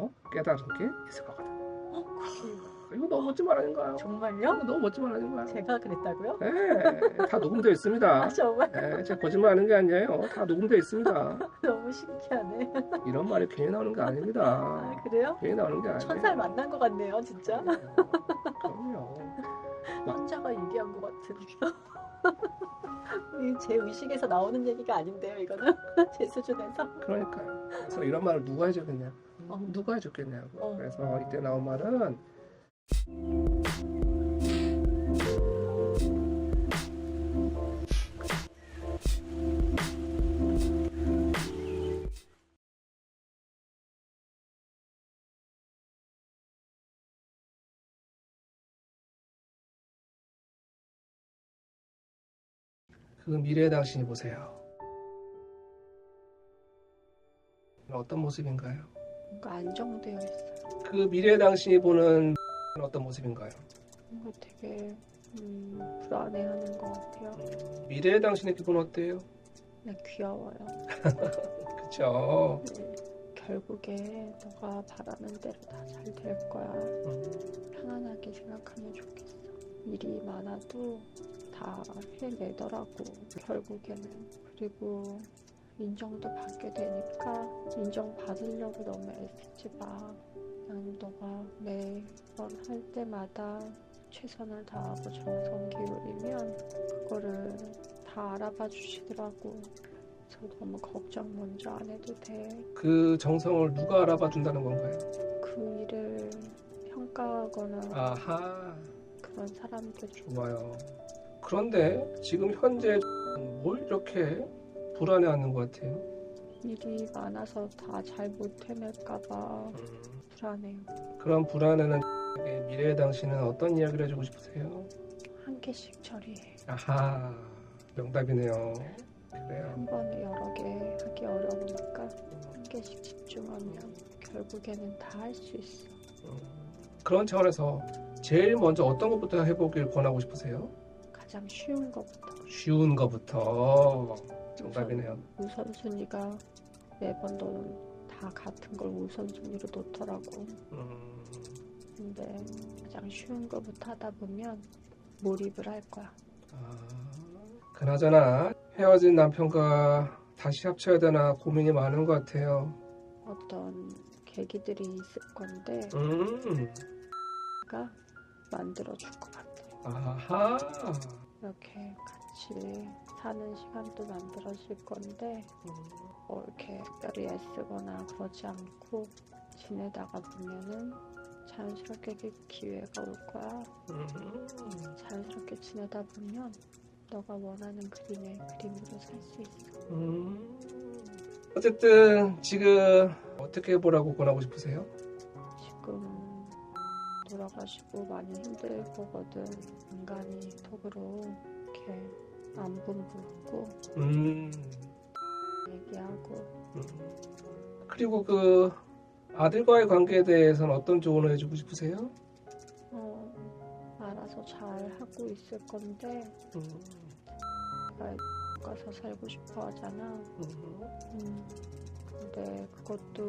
통해서 깨달은 게 있을 거거든. 어, 이거 너무 멋진 말 아닌가요? 정말요? 너무 멋진 말 아닌가요? 제가 그랬다고요? 네, 다 녹음되어 있습니다. 아, 정말 네, 제가 거짓말하는 게 아니에요. 다 녹음되어 있습니다. 너무 신기하네. 이런 말이 괜히 나오는 게 아닙니다. 아, 그래요? 괜히 나오는 게 아니에요. 천사를 만난 것 같네요, 진짜. 그럼요. 혼자가 얘기한 것 같은. 이제 의식에서 나오는 얘기가 아닌데요, 이거는 제 수준에서. 그러니까요. 그래서 이런 말을 누가 해줬겠냐? 어. 누가 해줬겠냐고. 어. 그래서 이때 나온 말은 그 미래의 당신이 보세요. 어떤 모습인가요? 뭔가 안정되어 있어요. 그 미래의 당신이 보는 어떤 모습인가요? 뭔가 되게 음, 불안해하는 것 같아요. 미래의 당신의 기분 어때요? 그냥 귀여워요. 그쵸? 네. 결국에 너가 바라는 대로 다 잘 될 거야. 음, 편안하게 생각하면 좋겠어. 일이 많아도 다 해내더라고. 결국에는 그리고 인정도 받게 되니까 인정 받으려고 너무 애쓰지 마. 그냥 너가 매번 할 때마다 최선을 다하고 정성 기울이면 그거를 다 알아봐 주시더라고. 그래서 너무 걱정 먼저 안 해도 돼. 그 정성을 누가 알아봐 준다는 건가요? 그 일을 평가하거나 아하, 그런 사람들 좋아요. 그런데 지금 현재 뭘 이렇게 불안해하는 것 같아요? 일이 많아서 다 잘못 해낼까봐 음, 불안해요. 그런 불안에는 미래의 당신은 어떤 이야기를 해주고 싶으세요? 한 개씩 처리해. 아하, 명답이네요. 그래요. 한 번에 여러 개 하기 어려우니까 한 개씩 집중하면 결국에는 다 할 수 있어. 음, 그런 차원에서 제일 먼저 어떤 것부터 해보길 권하고 싶으세요? 가장 쉬운 것부터. 쉬운 것부터 정답이네요. 우선순위가 매번 너는 다 같은 걸 우선순위로 놓더라고. 음, 근데 가장 쉬운 것부터 하다 보면 몰입을 할 거야. 아, 그나저나 헤어진 남편과 다시 합쳐야 되나 고민이 많은 것 같아요. 어떤 계기들이 있을 건데 음, 내가 만들어줄 것 같아. 아하, 이렇게 같이 사는 시간도 만들어질 건데 뭐 이렇게 특별히 애쓰거나 그러지 않고 지내다가 보면은 자연스럽게 그 기회가 올 거야. 음, 자연스럽게 지내다 보면 너가 원하는 그림의 그림으로 살 수 있어. 음. 어쨌든 지금 어떻게 보라고 권하고 싶으세요? 지금 돌아가시고 많이 힘들 거거든. 인간이 톡으로 이렇게 안부 묻고 음, 얘기하고 음. 그리고 그 아들과의 관계에 대해서는 어떤 조언을 해주고 싶으세요? 어, 알아서 잘 하고 있을 건데 음, 나 가서 살고 싶어 하잖아. 음, 음, 근데 그것도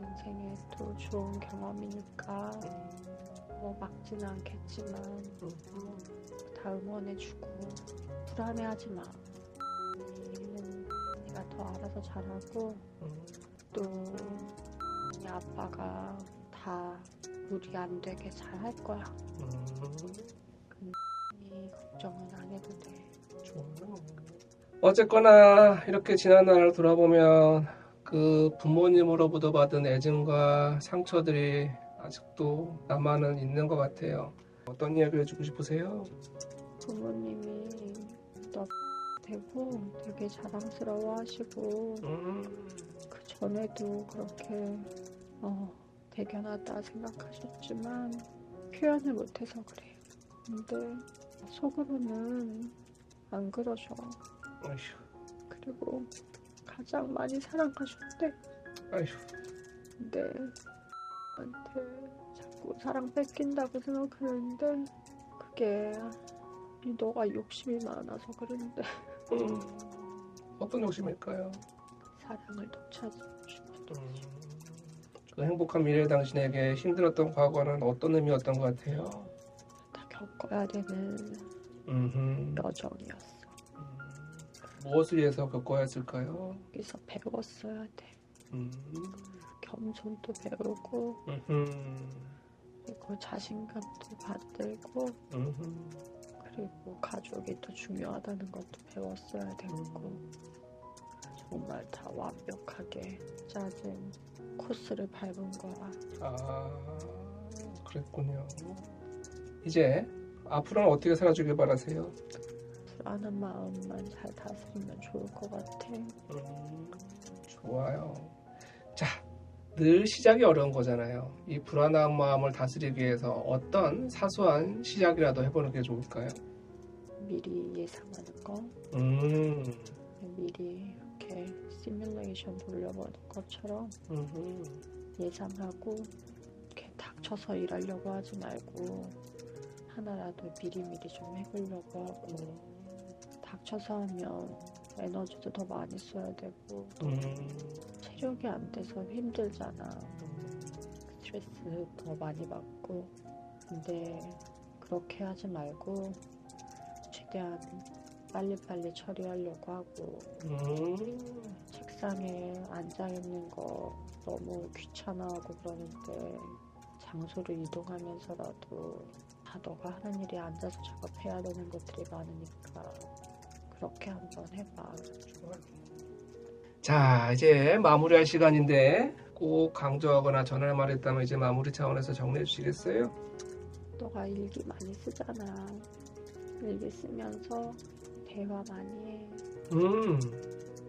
인생에 또 좋은 경험이니까 뭐 막지는 않겠지만 음. 다 응원해주고 불안해하지 마. 얘는 네가 더 알아서 잘하고 음. 또네 아빠가 다 무리 안 되게 잘 할 거야. 음. 네 걱정은 안 해도 돼. 어쨌거나 이렇게 지난 날을 돌아보면 그 부모님으로부터 받은 애증과 상처들이 아직도 남아는 있는 것 같아요. 어떤 이야기를 해주고 싶으세요? 부모님이 너 되고 되게 자랑스러워 하시고 음, 그 전에도 그렇게 어, 대견하다 생각하셨지만 표현을 못해서 그래요. 근데 속으로는 안 그러셔. 아휴, 그리고 가장 많이 사랑하셨대. 아휴, 근데 나한테 자꾸 사랑 뺏긴다고 생각하는데 그게 너가 욕심이 많아서 그런데 음, 어떤 욕심일까요? 사랑을 싶어. 음, 그 행복한 미래 당신에게 힘들었던 과거는 어떤 의미였던 것 같아요? 다 겪어야 되는 음흠. 여정이었어. 무엇을 위해서 겪어야 했을까요? 여기서 배웠어야 돼. 음. 겸손도 배우고 음흠. 그리고 자신감도 받들고. 그리고 가족이 또 중요하다는 것도 배웠어야 됐고 정말 다 완벽하게 짜진 코스를 밟은 거야. 아, 그랬군요. 이제 앞으로는 어떻게 살아주길 바라세요? 불안한 마음만 잘 다스리면 좋을 것 같아. 음, 좋아요. 자, 늘 시작이 어려운 거잖아요. 이 불안한 마음을 다스리기 위해서 어떤 사소한 시작이라도 해보는 게 좋을까요? 미리 예상하는 거, 음, 미리 이렇게 시뮬레이션 돌려보는 것처럼 음흠, 예상하고 이렇게 닥쳐서 일하려고 하지 말고 하나라도 미리미리 좀 해보려고 하고 닥쳐서 하면 에너지도 더 많이 써야 되고 음, 체력이 안 돼서 힘들잖아. 스트레스 더 많이 받고. 근데 그렇게 하지 말고 최대한 빨리빨리 처리하려고 하고 음, 책상에 앉아 있는 거 너무 귀찮아하고 그러는데 장소를 이동하면서라도 다 너가 하는 일이 앉아서 작업해야 되는 것들이 많으니까 그렇게 한번 해봐. 자, 이제 마무리할 시간인데 꼭 강조하거나 전할 말 있다면 이제 마무리 차원에서 정리해 주시겠어요? 너가 일기 많이 쓰잖아. 일기 쓰면서 대화 많이 해. 음,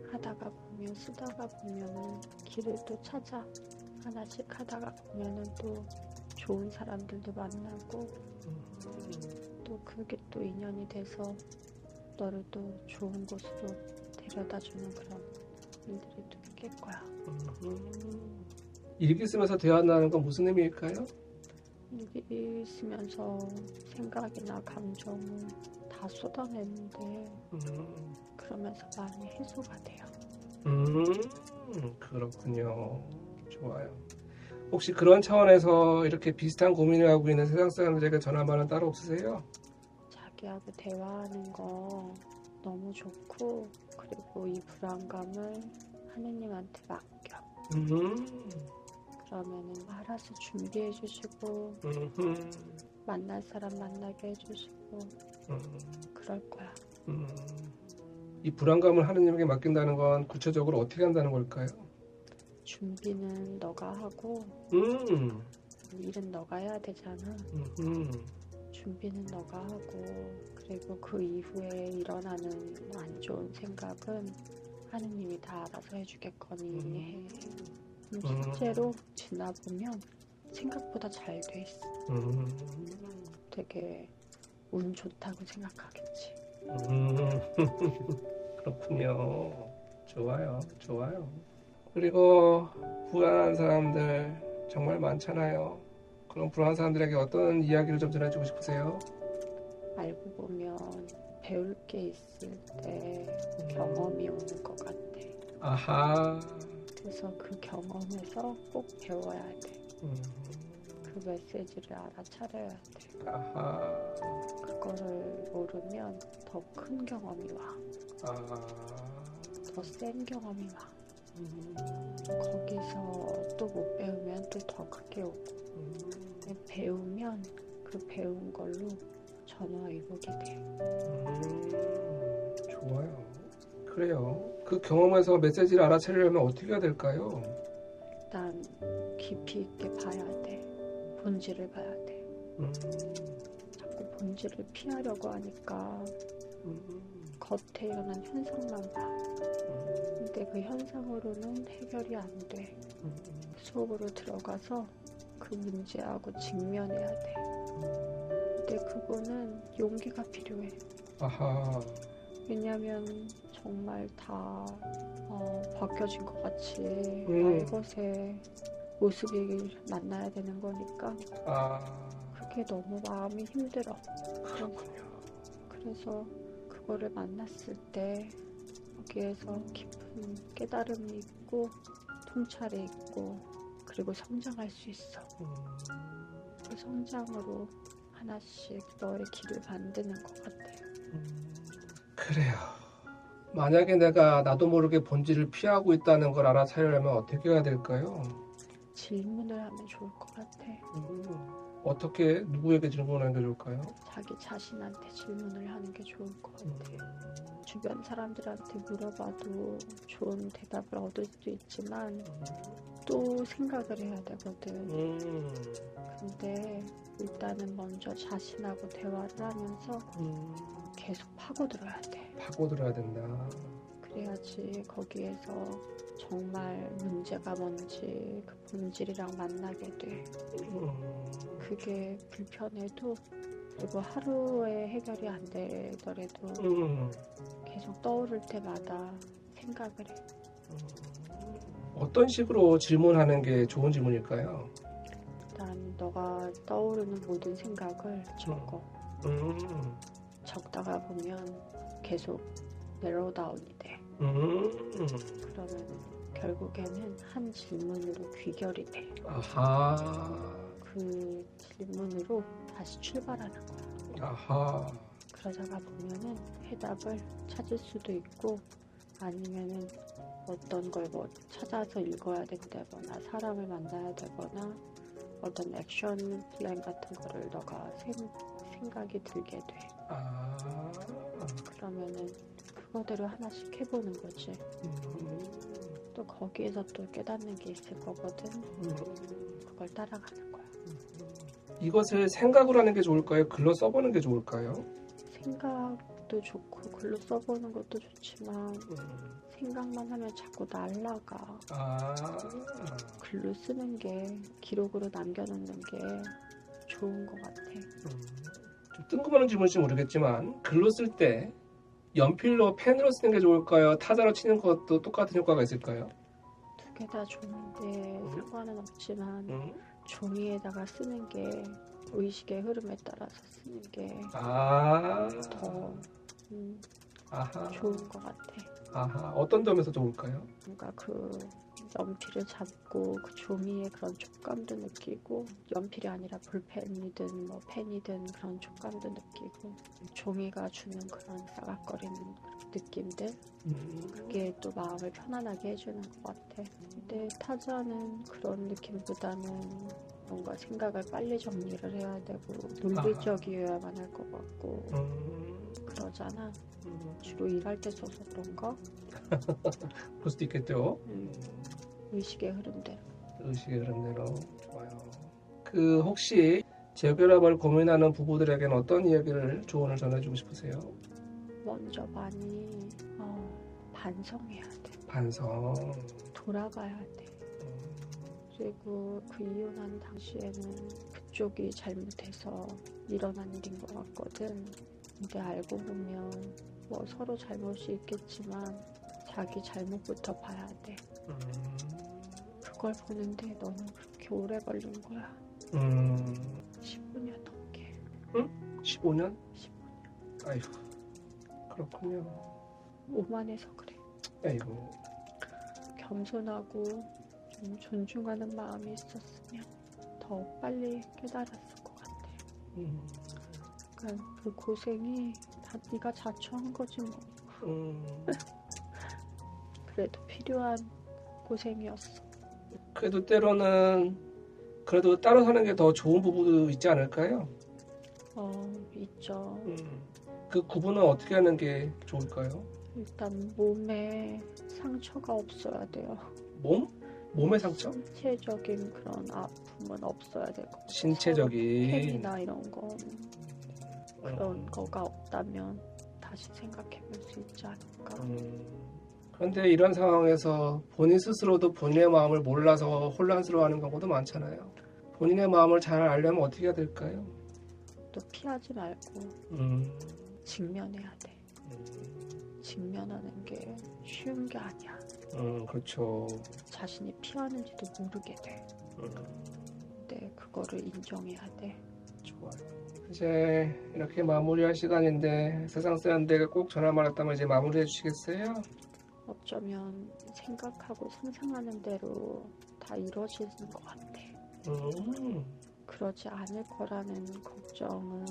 하다가 보면 쓰다가 보면은 길을 또 찾아. 하나씩 하다가 보면은 또 좋은 사람들도 만나고 또 그게 또 인연이 돼서 너를 또 좋은 곳으로 데려다 주는 그런 또 있을 거야. 음. 일기 쓰면서 대화한다는 건 무슨 의미일까요? 일기 쓰면서 생각이나 감정을 다 쏟아내는데 음, 그러면서 많이 해소가 돼요. 음, 그렇군요. 좋아요. 혹시 그런 차원에서 이렇게 비슷한 고민을 하고 있는 세상 사람들에게 전할 말은 따로 없으세요? 자기하고 대화하는 거 너무 좋고 그리고 이 불안감을 하느님한테 맡겨. 음, 그러면은 알아서 준비해 주시고 음, 만날 사람 만나게 해주시고 음, 그럴 거야. 음. 이 불안감을 하느님에게 맡긴다는 건 구체적으로 어떻게 한다는 걸까요? 준비는 너가 하고 음, 일은 너가 해야 되잖아. 음, 준비는 너가 하고 그리고 그 이후에 일어나는 안 좋은 생각은 하느님이 다 알아서 해주겠거니 해. 음, 음. 실제로 지나보면 생각보다 잘 돼 있어. 음, 되게 운 좋다고 생각하겠지. 음, 그렇군요. 좋아요, 좋아요. 그리고 불안한 사람들 정말 많잖아요. 그런 불안한 사람들에게 어떤 이야기를 좀 전해주고 싶으세요? 알고 보면 배울 게 있을 때 경험이 오는 것 같아. 아하, 그래서 그 경험에서 꼭 배워야 돼. 음, 그 메시지를 알아차려야 돼. 아하, 그거를 모르면 더 큰 경험이 와. 아, 더센 경험이 와. 음, 거기서 또 못 배우면 또 더 크게 오고. 음, 배우면 그 배운 걸로 전화위복이 돼. 음, 좋아요. 그래요. 그 경험에서 메시지를 알아차리려면 어떻게 해야 될까요? 일단 깊이 있게 봐야 돼. 본질을 봐야 돼. 음, 자꾸 본질을 피하려고 하니까 음, 겉에 일어난 현상만 봐. 음, 근데 그 현상으로는 해결이 안 돼. 음, 속으로 들어가서 그 문제하고 직면해야 돼. 근데 그거는 용기가 필요해. 아하, 왜냐면 정말 다 어, 바뀌어진 것 같이 음. 날것의 모습이 만나야 되는 거니까 아, 그게 너무 마음이 힘들어. 그렇군요. 그래서 그거를 만났을 때 거기에서 깊은 깨달음이 있고 통찰이 있고 그리고 성장할 수 있어. 음, 그 성장으로 하나씩 너의 길을 만드는 것 같아요. 음, 그래요. 만약에 내가 나도 모르게 본질을 피하고 있다는 걸 알아차리려면 어떻게 해야 될까요? 질문을 하면 좋을 것 같아. 음, 어떻게 누구에게 질문하는 게 좋을까요? 자기 자신한테 질문을 하는 게 좋을 것 음, 같아. 주변 사람들한테 물어봐도 좋은 대답을 얻을 수도 있지만 또 생각을 해야 되거든. 음, 근데 일단은 먼저 자신하고 대화를 하면서 음, 계속 파고들어야 돼. 파고들어야 된다. 그래야지 거기에서 정말 문제가 뭔지 그 본질이랑 만나게 돼. 음, 그게 불편해도 그리고 하루에 해결이 안 되더라도 음, 계속 떠오를 때마다 생각을 해. 어떤 식으로 질문하는 게 좋은 질문일까요? 일단 너가 떠오르는 모든 생각을 적어. 음, 적다가 보면 계속 내로우 다운이 돼. 음, 그러면 결국에는 한 질문으로 귀결이 돼. 아하, 그 질문으로 다시 출발하는 거야. 아하, 그러다가 보면은 해답을 찾을 수도 있고 아니면은 어떤 걸 뭐 찾아서 읽어야 된다거나 사람을 만나야 되거나 어떤 액션 플랜 같은 거를 너가 생, 생각이 들게 돼. 아, 그러면은 그거대로 하나씩 해보는 거지. 음, 또 거기에서 또 깨닫는 게 있을 거거든. 음. 그걸 따라가는 거야. 이것을 생각으로 하는 게 좋을까요? 글로 써보는 게 좋을까요? 생각도 좋고 글로 써보는 것도 좋지만 음, 생각만 하면 자꾸 날라가. 아, 글로 쓰는 게 기록으로 남겨놓는 게 좋은 것 같아. 음, 좀 뜬금없는 질문일지 모르겠지만 글로 쓸 때 연필로 펜으로 쓰는 게 좋을까요? 타자로 치는 것도 똑같은 효과가 있을까요? 두 개 다 좋은데 상관은 없지만 음, 종이에다가 쓰는 게 의식의 흐름에 따라서 쓰는 게더 아, 음, 아하, 좋은 것 같아. 아하, 어떤 점에서 좋을까요? 뭔가 그 연필을 잡고 그 종이의 그런 촉감도 느끼고 연필이 아니라 볼펜이든 뭐 펜이든 그런 촉감도 느끼고 종이가 주는 그런 싸각거리는 느낌들 음, 그게 또 마음을 편안하게 해주는 것 같아. 근데 타자는 그런 느낌보다는 뭔가 생각을 빨리 정리를 해야 되고 논리적이어야만 할 것 같고 음, 그러잖아. 음, 주로 일할 때 써서 그런가? 그럴 수도 있겠죠. 음, 의식의 흐름대로. 의식의 흐름대로 좋아요. 그 혹시 재결합을 고민하는 부부들에게는 어떤 이야기를 조언을 전해주고 싶으세요? 먼저 많이 어, 반성해야 돼. 반성. 돌아가야 돼. 음, 그리고 그 이혼한 당시에는 그쪽이 잘못해서 일어난 일인 것 같거든. 근데 알고 보면 뭐 서로 잘못이 있겠지만 자기 잘못부터 봐야 돼. 음, 그걸 보는데 너는 그렇게 오래 걸린 거야. 음, 15년 넘게. 15년? 15년. 아이고, 그렇군요. 오만해서 그래. 아이고, 겸손하고 좀 존중하는 마음이 있었으면 더 빨리 깨달았을 것 같아. 음, 그러니까 그 고생이 다 네가 자초한 거지 뭐. 음, 그래도 필요한 고생이었어. 그래도 때로는 그래도 따로 사는 게 더 좋은 부부도 있지 않을까요? 어, 있죠. 음, 그 구분은 어떻게 하는 게 좋을까요? 일단 몸에 상처가 없어야 돼요. 몸? 몸의 상처? 신체적인 그런 아픔은 없어야 될 것 같아요. 신체적인. 폐이나 이런 거 그런 음, 거가 없다면 다시 생각해 볼 수 있지 않을까. 음. 그런데 이런 상황에서 본인 스스로도 본인의 마음을 몰라서 혼란스러워하는 경우도 많잖아요. 본인의 마음을 잘 알려면 어떻게 해야 될까요? 또 피하지 말고 음, 직면해야 돼. 음, 직면하는 게 쉬운 게 아니야. 음, 그렇죠. 자신이 피하는지도 모르게 돼. 음, 근데 그거를 인정해야 돼. 좋아요. 이제 이렇게 마무리할 시간인데 세상 사람들에게 꼭 전화만 했다면 이제 마무리해 주시겠어요? 어쩌면 생각하고 상상하는 대로 다다 이루어지는 것 같아. 음, 그러지 않을 거라는 걱정은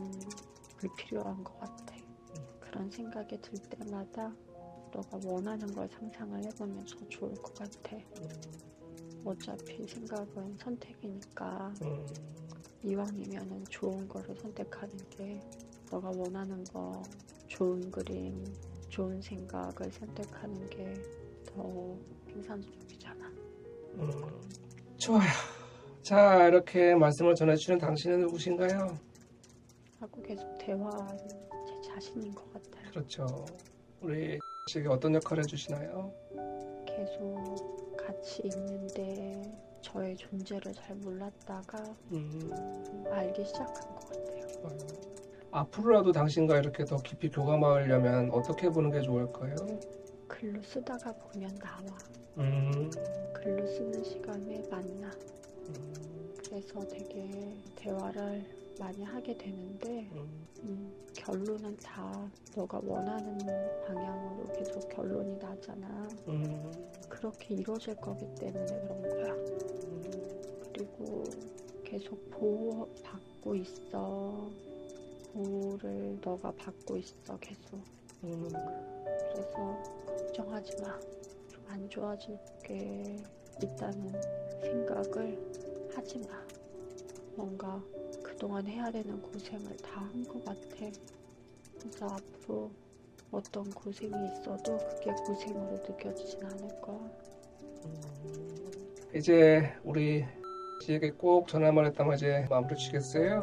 불필요한 것 같아. 그런 생각이 들 때마다 너가 원하는 걸 상상을 해보면 더 좋을 것 같아. 어차피 생각은 선택이니까 음, 이왕이면은 좋은 거를 선택하는 게 너가 원하는 거, 좋은 그림, 좋은 생각을 선택하는 게 더 생산적이잖아. 음. 좋아요. 자, 이렇게 말씀을 전해주시는 당신은 누구신가요? 하고 계속 대화하는 제 자신인 것 같아요. 그렇죠. 우리 씨에게 어떤 역할을 해주시나요? 계속 같이 있는데 저의 존재를 잘 몰랐다가 음, 알기 시작한 것 같아요. 좋아요. 앞으로라도 당신과 이렇게 더 깊이 교감하려면 어떻게 보는 게 좋을까요? 글로 쓰다가 보면 나와. 음, 글로 쓰는 시간에 만나. 음, 그래서 되게 대화를 많이 하게 되는데 음, 음, 결론은 다 너가 원하는 방향으로 계속 결론이 나잖아. 음, 그렇게 이루어질 거기 때문에 그런 거야. 그리고 계속 보호받고 있어. 보호를 너가 받고 있어, 계속. 음, 그래서 걱정하지 마. 좀 안 좋아질 게 있다는 생각을 하지 마. 뭔가 그동안 해야 되는 고생을 다 한 것 같아. 그래서 앞으로 어떤 고생이 있어도 그게 고생으로 느껴지진 않을 거야. 이제 우리 씨에게 꼭 전화만 했다면 이제 마무리 치겠어요?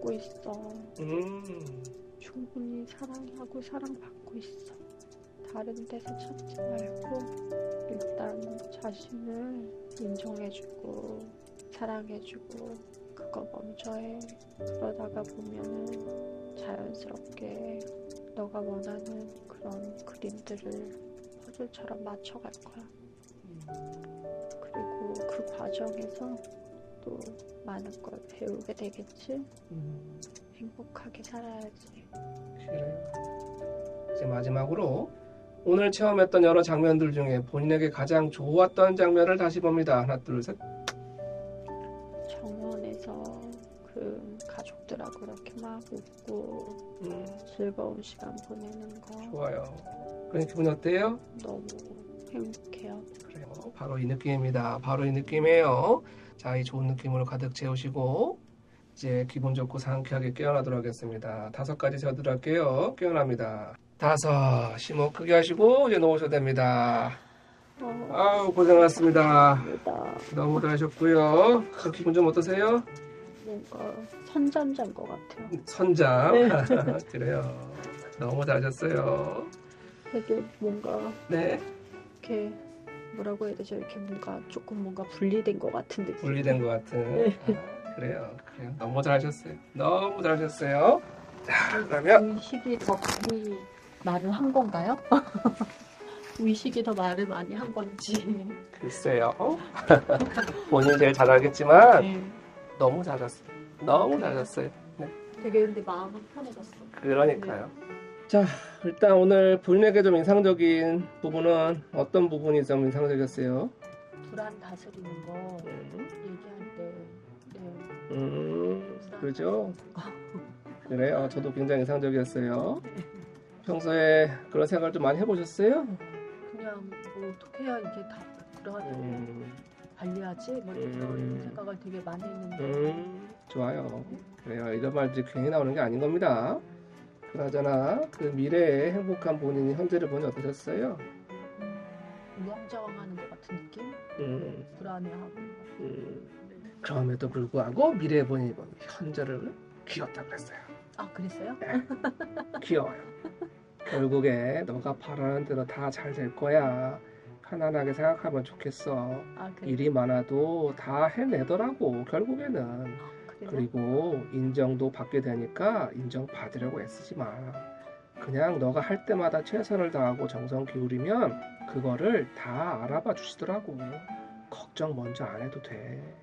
사랑받고 있어. 음, 충분히 사랑하고 사랑받고 있어. 다른 데서 찾지 말고 일단 자신을 인정해주고 사랑해주고 그거 먼저 해. 그러다가 보면은 자연스럽게 너가 원하는 그런 그림들을 퍼즐처럼 맞춰갈 거야. 그리고 그 과정에서 또 많은 걸 배우게 되겠지? 음, 행복하게 살아야지. 그래요. 이제 마지막으로 오늘 체험했던 여러 장면들 중에 본인에게 가장 좋았던 장면을 다시 봅니다. 하나, 둘, 셋. 정원에서 그 가족들하고 이렇게 막 웃고 음, 즐거운 시간 보내는 거 좋아요. 그런 기분이 어때요? 너무 행복해요. 그래요. 바로 이 느낌입니다. 바로 이 느낌이에요. 자, 이 좋은 느낌으로 가득 채우시고 이제 기분 좋고 상쾌하게 깨어나도록 하겠습니다. 다섯 가지 세어드려 할게요. 깨어납니다. 다섯, 심호 크게 하시고 이제 놓으셔도 됩니다. 어, 아우 고생하셨습니다. 감사합니다. 너무 잘하셨고요. 저 기분 좀 어떠세요? 뭔가 선잠 잔 것 같아요. 선장. 그래요. 너무 잘하셨어요. 되게 뭔가 네, 이렇게 뭐라고 해야 되죠? 이렇게 뭔가 조금 뭔가 분리된 것 같은 느낌. 분리된 것 같은. 아, 그래요. 그래요. 너무 잘하셨어요. 너무 잘하셨어요. 자, 그러면 의식이 더 많이 말을 한 건가요? 의식이 더 말을 많이 한 건지. 글쎄요. 본인이 제일 잘 알겠지만 네. 너무 잘하셨어요. 너무 잘하셨어요. 되게 근데 마음은 편해졌어. 그러니까요. 자, 일단 오늘 본인에게 좀 인상적인 부분은 어떤 부분이 좀 인상적이었어요? 불안 다스리는 거 음, 얘기할 때 네. 음, 그러죠? 그래요. 저도 굉장히 인상적이었어요. 평소에 그런 생각을 좀 많이 해보셨어요? 그냥 뭐 어떻게 해야 이게 다 불안을 음, 관리하지? 뭐 이런 음. 생각을 되게 많이 했는데 음, 좋아요. 그래요. 이런 말들이 괜히 나오는 게 아닌 겁니다. 그나저나 그 미래의 행복한 본인이 현재를 보니 어떠셨어요? 우왕좌왕하는 것 같은 느낌? 음, 불안해하고 음. 그럼에도 불구하고 미래의 본인이 보니 현재를 귀엽다 그랬어요. 아 그랬어요? 귀여워요. 결국에 너가 바라는 대로 다 잘 될 거야. 편안하게 생각하면 좋겠어. 아 그래. 일이 많아도 다 해내더라고. 결국에는. 그리고 인정도 받게 되니까 인정 받으려고 애쓰지 마. 그냥 너가 할 때마다 최선을 다하고 정성 기울이면 그거를 다 알아봐 주시더라고. 걱정 먼저 안 해도 돼.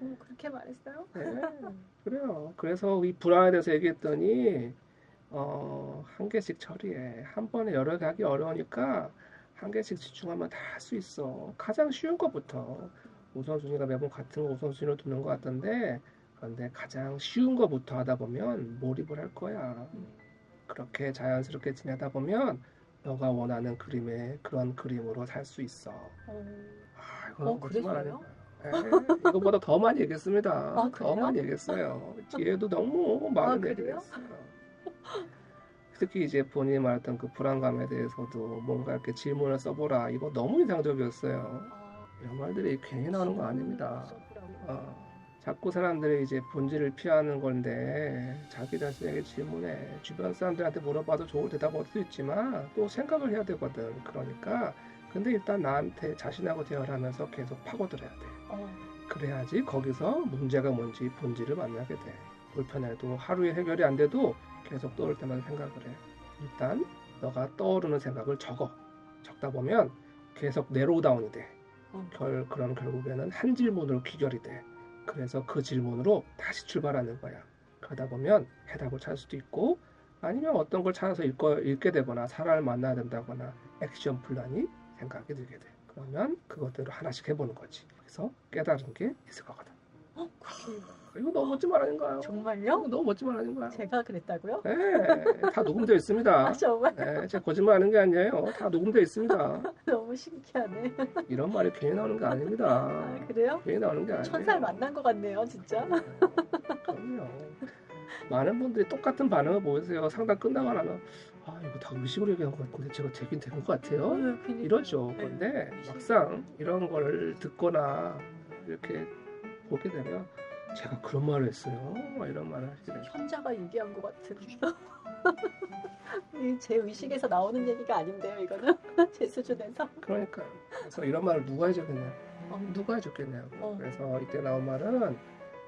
어, 그렇게 말했어요? 네, 그래요. 그래서 이 불안에 대해서 얘기했더니 어, 한 개씩 처리해. 한 번에 여러 개 하기 어려우니까 한 개씩 집중하면 다 할 수 있어. 가장 쉬운 것부터 우선순위가 매번 같은 우선순위로 두는 것 같던데 그런데 가장 쉬운 것부터 하다 보면 몰입을 할 거야. 그렇게 자연스럽게 지내다 보면 너가 원하는 그림의 그런 그림으로 살 수 있어. 어, 아, 이거 어, 그래서요? 네, 이거보다 더 많이 얘기했습니다. 아, 더? 많이 얘기했어요. 뒤에도 너무 많은 아, 얘기를? 했어요. 특히 이제 본인이 말했던 그 불안감에 대해서도 뭔가 이렇게 질문을 써보라. 이거 너무 인상적이었어요. 아, 이런 말들이 괜히 나오는 거 아닙니다. 써보라고. 어, 자꾸 사람들이 이제 본질을 피하는 건데 자기 자신에게 질문해. 주변 사람들한테 물어봐도 좋은 대답 얻을 수 있지만 또 생각을 해야 되거든. 그러니까 근데 일단 나한테 자신하고 대화를 하면서 계속 파고들어야 돼. 어, 그래야지 거기서 문제가 뭔지 본질을 만나게 돼. 불편해도 하루에 해결이 안 돼도 계속 떠올 때마다 생각을 해. 일단 너가 떠오르는 생각을 적어. 적다 보면 계속 내로우다운이 돼. 어. 결, 그럼 결국에는 한 질문으로 귀결이 돼. 그래서 그 질문으로 다시 출발하는 거야. 그러다 보면 해답을 찾을 수도 있고 아니면 어떤 걸 찾아서 읽고, 읽게 되거나 사람을 만나야 된다거나 액션 플랜이 생각이 들게 돼. 그러면 그것대로 하나씩 해보는 거지. 그래서 깨달은 게 있을 거거든. 어, 그게 이거 너무 멋진 말 아닌가요? 정말요? 너무 멋진 말 아닌가요? 제가 그랬다고요? 네, 다 녹음되어 있습니다. 아, 정말 네, 제가 거짓말 하는 게 아니에요. 다 녹음되어 있습니다. 너무 신기하네. 이런 말이 괜히 나오는 게 아닙니다. 아, 그래요? 괜히 나오는 게 아니에요. 천사를 만난 것 같네요, 진짜. 그럼요. 많은 분들이 똑같은 반응을 보이세요. 상담 끝나고 나면 아 이거 다 의식으로 얘기한 것 같은데 제가 되긴 된 것 같아요. 어. 이러죠. 네. 근데 막상 이런 걸 듣거나 이렇게 보게 되면 제가 그런 말을 했어요. 막 이런 말을 하시게 돼요. 현자가 얘기한 것 같은. 이제 의식에서 나오는 얘기가 아닌데요, 이거는 제 수준에서. 그러니까 그래서 이런 말을 누가 해줬겠냐? 어, 누가 해줬겠냐고. 어. 그래서 이때 나온 말은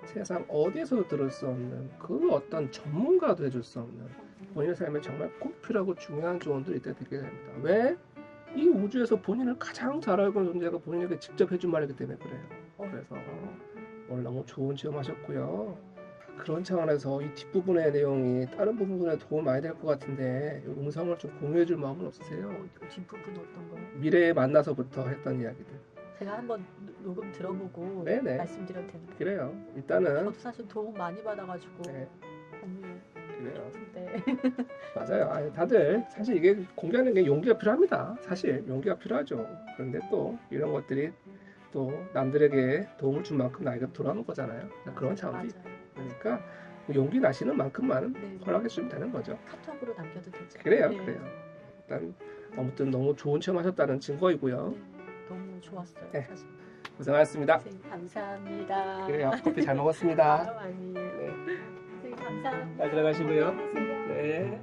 세상 어디에서도 들을 수 없는 그 어떤 전문가도 해줄 수 없는 본인의 삶에 정말 꼭 필요하고 중요한 조언들이 이때 듣게 됩니다. 왜? 이 우주에서 본인을 가장 잘 알고 있는 존재가 본인에게 직접 해준 말이기 때문에 그래요. 어. 그래서 오늘 너무 좋은 체험하셨고요. 그런 차원에서 이 뒷부분의 내용이 다른 부분에 도움 많이 될 것 같은데 이 음성을 좀 공유해 줄 마음은 없으세요? 어, 그 뒷부분 어떤 거요? 미래에 만나서부터 했던 이야기들. 제가 한번 노- 녹음 들어보고 네네. 말씀드려도 되나요? 그래요. 일단은 저도 사실 도움 많이 받아가지고 네, 공유 그래요. 네. 맞아요. 아니, 다들 사실 이게 공개하는 게 용기가 필요합니다. 사실 용기가 필요하죠. 그런데 또 이런 것들이 또 남들에게 도움을 준 만큼 나에게 돌아오는 거잖아요. 그런 차원이. 그러니까 용기 나시는 만큼만 네. 허락해 주면 되는 거죠. 카톡으로 남겨도 되죠? 그래요, 네. 그래요. 일단 아무튼 너무 좋은 체험하셨다는 증거이고요. 네, 너무 좋았어요. 네. 사실. 고생하셨습니다. 선생님 감사합니다. 그래요. 커피 잘 먹었습니다. 아니에요. 네, 선생님 감사합니다. 잘 들어가시고요. 네.